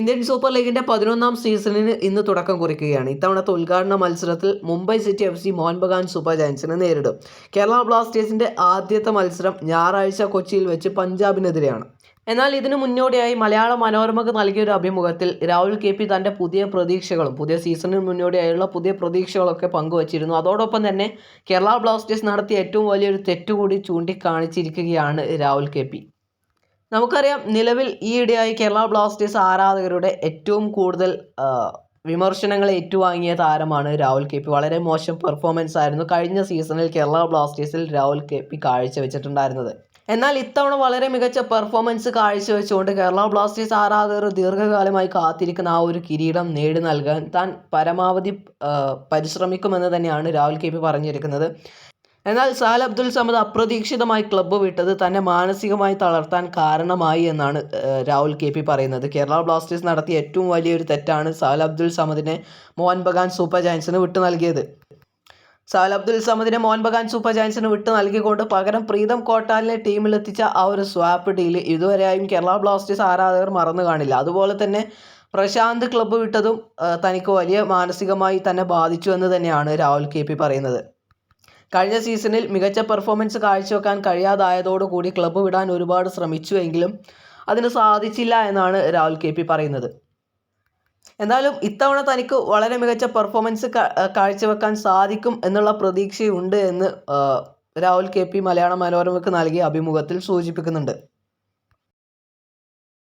Indian super ലീഗിന്റെ പതിനൊന്നാം സീസണിന് ഇന്ന് തുടക്കം കുറിക്കുകയാണ്. ഇത്തവണത്തെ ഉദ്ഘാടന മത്സരത്തിൽ Mumbai city F C Mohun Bagan super ജയൻസിനെ നേരിടും. കേരള ബ്ലാസ്റ്റേഴ്സിന്റെ ആദ്യത്തെ മത്സരം ഞായറാഴ്ച കൊച്ചിയിൽ വെച്ച് പഞ്ചാബിനെതിരെയാണ്. എന്നാൽ ഇതിനു മുന്നോടിയായി മലയാള മനോരമക്ക് നൽകിയ ഒരു അഭിമുഖത്തിൽ രാഹുൽ കെ പി തന്റെ പുതിയ പ്രതീക്ഷകളും പുതിയ സീസണിന് മുന്നോടിയായുള്ള പുതിയ പ്രതീക്ഷകളൊക്കെ പങ്കുവച്ചിരുന്നു. അതോടൊപ്പം തന്നെ കേരള ബ്ലാസ്റ്റേഴ്സ് നടത്തിയ ഏറ്റവും വലിയൊരു തെറ്റുകൂടി ചൂണ്ടിക്കാണിച്ചിരിക്കുകയാണ് രാഹുൽ കെ പി. നമുക്കറിയാം നിലവിൽ ഈയിടെയായി കേരള ബ്ലാസ്റ്റേഴ്സ് ആരാധകരുടെ ഏറ്റവും കൂടുതൽ വിമർശനങ്ങൾ ഏറ്റുവാങ്ങിയ താരമാണ് രാഹുൽ കെ പി. വളരെ മോശം പെർഫോമൻസ് ആയിരുന്നു കഴിഞ്ഞ സീസണിൽ കേരള ബ്ലാസ്റ്റേഴ്സിൽ രാഹുൽ കെ പി കാഴ്ചവെച്ചിട്ടുണ്ടായിരുന്നത്. എന്നാൽ ഇത്തവണ വളരെ മികച്ച പെർഫോമൻസ് കാഴ്ചവെച്ചുകൊണ്ട് കേരള ബ്ലാസ്റ്റേഴ്സ് ആരാധകർ ദീർഘകാലമായി കാത്തിരിക്കുന്ന ആ ഒരു കിരീടം നേടി നൽകാൻ താൻ പരമാവധി പരിശ്രമിക്കുമെന്ന് തന്നെയാണ് രാഹുൽ കെ പി പറഞ്ഞിരിക്കുന്നത്. എന്നാൽ സാൽ അബ്ദുൽ സമദ് അപ്രതീക്ഷിതമായി ക്ലബ്ബ് വിട്ടത് തന്നെ മാനസികമായി തളർത്താൻ കാരണമായി എന്നാണ് രാഹുൽ കെ പി പറയുന്നത്. കേരള ബ്ലാസ്റ്റേഴ്സ് നടത്തിയ ഏറ്റവും വലിയൊരു തെറ്റാണ് സാൽ അബ്ദുൽ സമദിനെ മോഹൻ ബഗാൻ സൂപ്പർ ജയൻസിന് വിട്ടു നൽകിയത്. സാൽ അബ്ദുൽ സമദിനെ മോഹൻ ബഗാൻ സൂപ്പർ ജയൻസിന് വിട്ടു നൽകിക്കൊണ്ട് പകരം പ്രീതം കോട്ടാലിനെ ടീമിലെത്തിച്ച ആ ഒരു സ്വാപ്പ് ഡീൽ ഇതുവരെയായും കേരള ബ്ലാസ്റ്റേഴ്സ് ആരാധകർ മറന്നു കാണില്ല. അതുപോലെ തന്നെ പ്രശാന്ത് ക്ലബ്ബ് വിട്ടതും തനിക്ക് വലിയ മാനസികമായി തന്നെ ബാധിച്ചു എന്ന് തന്നെയാണ് രാഹുൽ കെ പി പറയുന്നത്. കഴിഞ്ഞ സീസണിൽ മികച്ച പെർഫോമൻസ് കാഴ്ചവെക്കാൻ കഴിയാതായതോടുകൂടി ക്ലബ്ബ് വിടാൻ ഒരുപാട് ശ്രമിച്ചുവെങ്കിലും അതിന് സാധിച്ചില്ല എന്നാണ് രാഹുൽ കെ പി പറയുന്നത്. എന്തായാലും ഇത്തവണ തനിക്ക് വളരെ മികച്ച പെർഫോമൻസ് കാഴ്ചവെക്കാൻ സാധിക്കും എന്നുള്ള പ്രതീക്ഷയുണ്ട് എന്ന് രാഹുൽ കെ പി മലയാള മനോരമയ്ക്ക് നൽകിയ അഭിമുഖത്തിൽ സൂചിപ്പിക്കുന്നുണ്ട്.